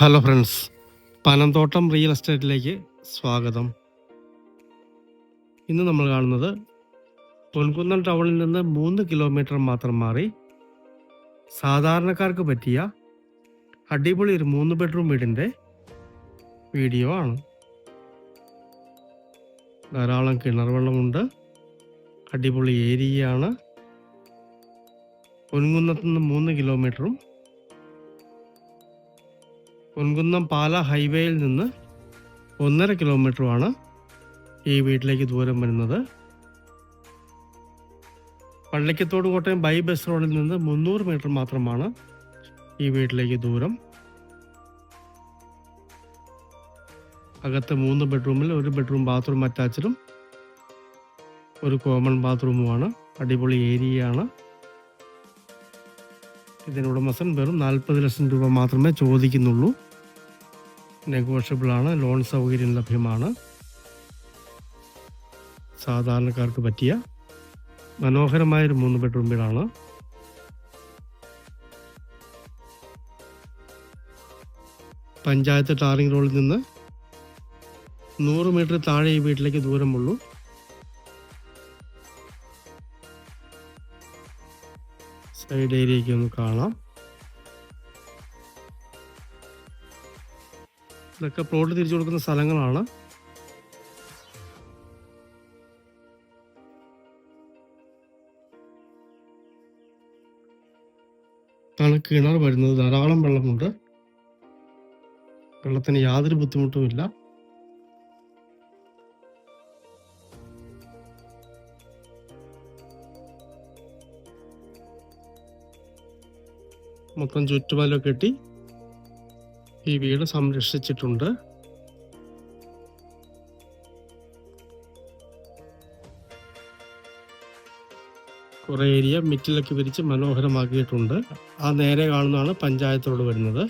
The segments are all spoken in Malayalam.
ഹലോ ഫ്രണ്ട്സ് പനന്തോട്ടം റിയൽ എസ്റ്റേറ്റിലേക്ക് സ്വാഗതം. ഇന്ന് നമ്മൾ കാണുന്നത് പൊൻകുന്നം ടൗണിൽ നിന്ന് മൂന്ന് കിലോമീറ്റർ മാത്രം മാറി സാധാരണക്കാർക്ക് പറ്റിയ അടിപൊളി ഒരു മൂന്ന് ബെഡ്റൂം വീടിന്റെ വീഡിയോ ആണ്. ധാരാളം കിണർ വെള്ളമുണ്ട് അടിപൊളി ഏരിയയാണ്. പൊൻകുന്നത്ത് നിന്ന് മൂന്ന് കിലോമീറ്ററും പൊൻകുന്നം പാല ഹൈവേയിൽ നിന്ന് ഒന്നര കിലോമീറ്ററുമാണ് ഈ വീട്ടിലേക്ക് ദൂരം വരുന്നത്. പള്ളിക്കത്തോട് കോട്ടയം ബൈ ബസ് റോഡിൽ നിന്ന് മുന്നൂറ് മീറ്റർ മാത്രമാണ് ഈ വീട്ടിലേക്ക് ദൂരം. അകത്ത് മൂന്ന് ബെഡ്റൂമിൽ ഒരു ബെഡ്റൂം ബാത്റൂം അറ്റാച്ചഡും ഒരു കോമൺ ബാത്റൂമുമാണ്. അടിപൊളി ഏരിയയാണ്. ഇതിന് ഉടമസ്ഥൻ വെറും നാൽപ്പത് ലക്ഷം രൂപ മാത്രമേ ചോദിക്കുന്നുള്ളൂ. നെഗോഷ്യബിൾ ആണ് ലോൺ സൗകര്യം ലഭ്യമാണ്. സാധാരണക്കാർക്ക് പറ്റിയ മനോഹരമായ ഒരു മൂന്ന് ബെഡ്റൂം വീടാണ്. പഞ്ചായത്ത് ടാറിംഗ് റോഡിൽ നിന്ന് നൂറ് മീറ്റർ താഴെ ഈ വീട്ടിലേക്ക് ദൂരമുള്ളൂ. സൈഡ് ഏരിയയ്ക്ക് ഒന്ന് കാണാം. ഇതൊക്കെ പ്ലോട്ട് തിരിച്ചു കൊടുക്കുന്ന സ്ഥലങ്ങളാണ്. ഇതാണ് കിണർ വരുന്നത്. ധാരാളം വെള്ളമുണ്ട്. വെള്ളത്തിന് യാതൊരു ബുദ്ധിമുട്ടുമില്ല. മൊത്തം ചുറ്റുമലൊക്കെ കെട്ടി ഈ വീട് സംരക്ഷിച്ചിട്ടുണ്ട്. കുറെ ഏരിയ മിറ്റിലൊക്കെ വിരിച്ച് മനോഹരമാക്കിയിട്ടുണ്ട്. ആ നേരെ കാണുന്നതാണ് പഞ്ചായത്തോട് വരുന്നത്.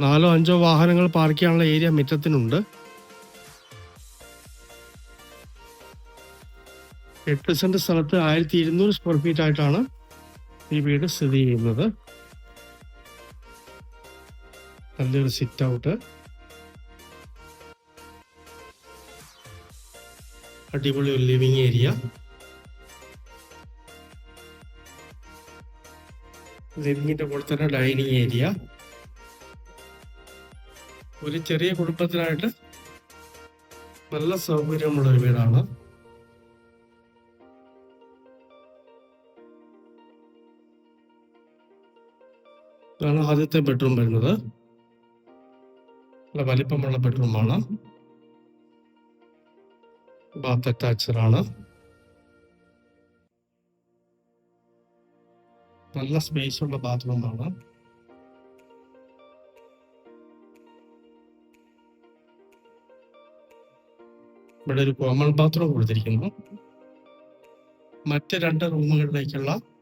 നാലോ അഞ്ചോ വാഹനങ്ങൾ പാർക്ക് ചെയ്യാനുള്ള ഏരിയ മുറ്റത്തിനുണ്ട്. എട്ട് സെന്റ് സ്ഥലത്ത് ആയിരത്തി ഇരുന്നൂറ് സ്ക്വയർ ഫീറ്റ് ആയിട്ടാണ് ഈ വീട് സ്ഥിതി ചെയ്യുന്നത്. നല്ലൊരു സിറ്റ് ഔട്ട് അടിപൊളി ഒരു ലിവിങ് ഏരിയ ലിവിങ്ങിന്റെ കൂടെ തന്നെ ഡൈനിങ് ഏരിയ ഒരു ചെറിയ കുടുംബത്തിനായിട്ട് നല്ല സൗകര്യമുള്ള ഒരു വീടാണ്. ഇതാണ് ആദ്യത്തെ ബെഡ്റൂം വരുന്നത്. നല്ല വലിപ്പമുള്ള ബെഡ്റൂമാണ് ബാത്ത് അറ്റാച്ചഡ് ആണ്. നല്ല സ്പേസ് ഉള്ള ബാത്റൂമാണ് ഇവിടെ ഒരു കോമൺ ബാത്റൂം കൊടുത്തിരിക്കുന്നു. മറ്റ് രണ്ട് റൂമുകളിലേക്കുള്ള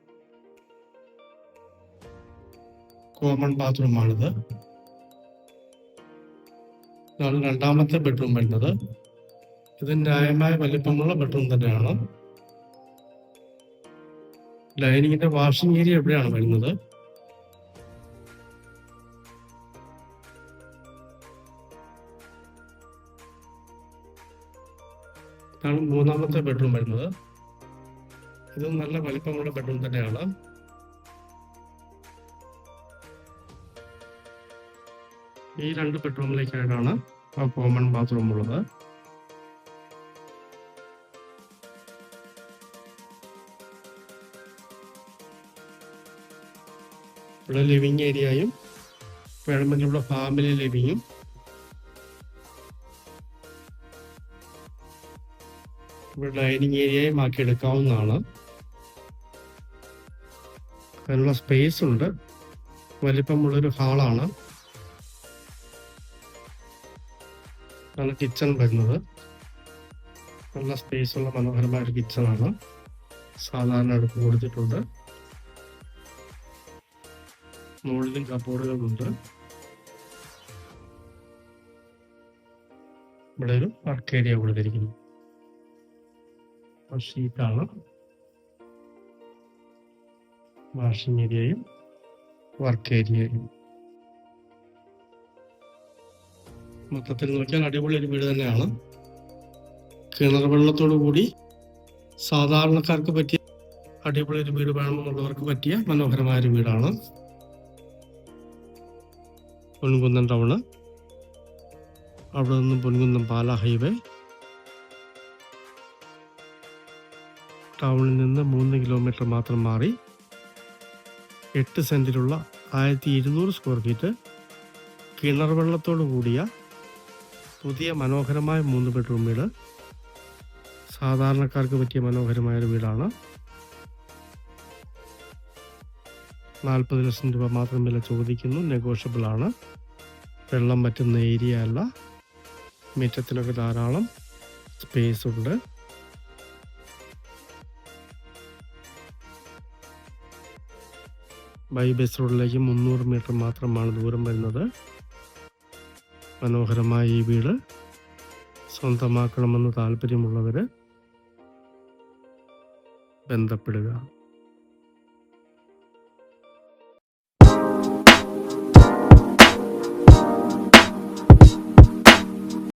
കോമൺ ബാത്റൂമാണിത് ഇതാണ് രണ്ടാമത്തെ ബെഡ്റൂം വരുന്നത്. ഇത് ന്യായമായ വലിപ്പമുള്ള ബെഡ്റൂം തന്നെയാണ്. ഡൈനിങ്ങിന്റെ വാഷിംഗ് ഏരിയ എവിടെയാണ് വരുന്നത്. മൂന്നാമത്തെ ബെഡ്റൂം വരുന്നത്. ഇത് നല്ല വലിപ്പമുള്ള ബെഡ്റൂം തന്നെയാണ്. ഈ രണ്ട് ബെഡ്റൂമിലേക്കായിട്ടാണ് കോമൺ ബാത്റൂം ഉള്ളത്. ഇവിടെ ലിവിങ് ഏരിയയും വേണമെങ്കിൽ ഇവിടെ ഫാമിലി ലിവിങ്ങും. ഇവിടെ ഡൈനിങ് ഏരിയയും ആക്കി എടുക്കാവുന്നതാണ്. അതിനുള്ള സ്പേസ് ഉണ്ട്. വലിപ്പമുള്ളൊരു ഹാളാണ്. ആണ് കിച്ചൺ വരുന്നത്. നല്ല സ്പേസ് ഉള്ള മനോഹരമായ ഒരു ആണ്. സാധാരണ അടുപ്പ് കൊടുത്തിട്ടുണ്ട്. മുകളിലും കബോർഡുകളുണ്ട് ഇവിടെ ഒരു വർക്ക് ഏരിയ കൊടുത്തിരിക്കുന്നു. ഷീറ്റാണ് വാഷിംഗ് ഏരിയയും വർക്ക് ഏരിയയും മൊത്തത്തിൽ നോക്കിയാൽ അടിപൊളി ഒരു വീട് തന്നെയാണ്. കിണർ വെള്ളത്തോടു കൂടി സാധാരണക്കാർക്ക് പറ്റിയ അടിപൊളി ഒരു വീട് വേണമെന്നുള്ളവർക്ക് പറ്റിയ മനോഹരമായ ഒരു വീടാണ്. പൊൻകുന്നം ടൗണ് അവിടെ നിന്ന് പൊൻകുന്നം പാല ഹൈവേ. ടൗണിൽ നിന്ന് മൂന്ന് കിലോമീറ്റർ മാത്രം മാറി എട്ട് സെന്റിലുള്ള ആയിരത്തി ഇരുന്നൂറ് സ്ക്വയർ ഫീറ്റ് കിണർ വെള്ളത്തോടു കൂടിയ പുതിയ മനോഹരമായ മൂന്ന് ബെഡ്റൂം വീട്. സാധാരണക്കാർക്ക് പറ്റിയ മനോഹരമായ ഒരു വീടാണ്. നാൽപ്പത് ലക്ഷം രൂപ മാത്രം വില ചോദിക്കുന്നു. നെഗോഷ്യബിൾ ആണ്. വെള്ളം പറ്റുന്ന ഏരിയ അല്ല. മിറ്റത്തിനൊക്കെ ധാരാളം സ്പേസ് ഉണ്ട്. ബൈ ബസ് റോഡിലേക്ക് മുന്നൂറ് മീറ്റർ മാത്രമാണ് ദൂരം വരുന്നത്. മനോഹരമായ ഈ വീട് സ്വന്തമാക്കണമെന്ന് താല്പര്യമുള്ളവർ ബന്ധപ്പെടുക.